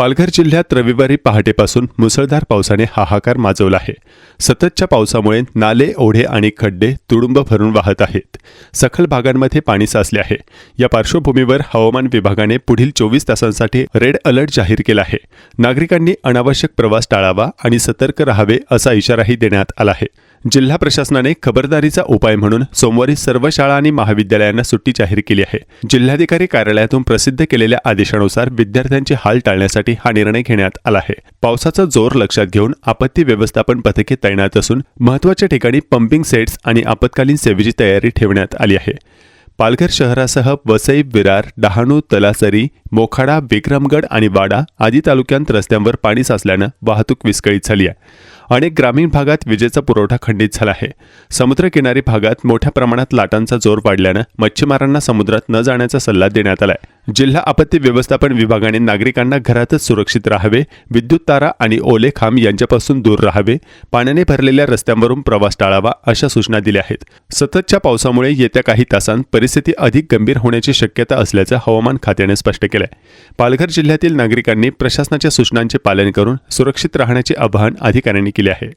पालघर जिल्ह्यात रविवारी पहाटेपासून मुसळधार पावसाने हाहाकार माजवला आहे. सततच्या पावसामुळे नाले ओढे आणि खड्डे तुडुंब भरून वाहत आहेत. सखल भागांमध्ये पाणी साचले आहे. या पार्श्वभूमीवर हवामान विभागाने पुढील चोवीस तासांसाठी रेड अलर्ट जाहीर केला आहे. नागरिकांनी अनावश्यक प्रवास टाळावा आणि सतर्क राहावे असा इशाराही देण्यात आला आहे. जिल्हा प्रशासनाने खबरदारीचा उपाय म्हणून सोमवारी सर्व शाळा आणि महाविद्यालयांना सुट्टी जाहीर केली आहे. जिल्हाधिकारी कार्यालयातून प्रसिद्ध केलेल्या आदेशानुसार विद्यार्थ्यांचे हाल टाळण्यासाठी हा निर्णय घेण्यात आला आहे. पावसाचा जोर लक्षात घेऊन आपत्ती व्यवस्थापन पथके तैनात असून महत्त्वाच्या ठिकाणी पंपिंग सेट्स आणि आपत्कालीन सेवेची तयारी ठेवण्यात आली आहे. पालघर शहरासह वसई विरार डहाणू तलासरी मोखाडा विक्रमगड आणि वाडा आदी तालुक्यांत रस्त्यांवर पाणी साचल्यानं वाहतूक विस्कळीत झाली आहे. अनेक ग्रामीण भागात विजेचा पुरवठा खंडित झाला आहे. समुद्रकिनारी भागात मोठ्या प्रमाणात लाटांचा जोर वाढल्यानं मच्छीमारांना समुद्रात न जाण्याचा सल्ला देण्यात आला आहे जिल्हा आपत्ती व्यवस्थापन विभागाने नागरिकांना घरातच सुरक्षित राहावे विद्युत तारा आणि ओले खांब यांच्यापासून दूर राहावे पाण्याने भरलेल्या रस्त्यांवरून प्रवास टाळावा अशा सूचना दिल्या आहेत. सततच्या पावसामुळे येत्या काही तासांत परिस्थिती अधिक गंभीर होण्याची शक्यता असल्याचं हवामान खात्याने स्पष्ट केलं आहे पालघर जिल्ह्यातील नागरिकांनी प्रशासनाच्या सूचनांचे पालन करून सुरक्षित राहण्याचे आवाहन अधिकाऱ्यांनी केले आहे.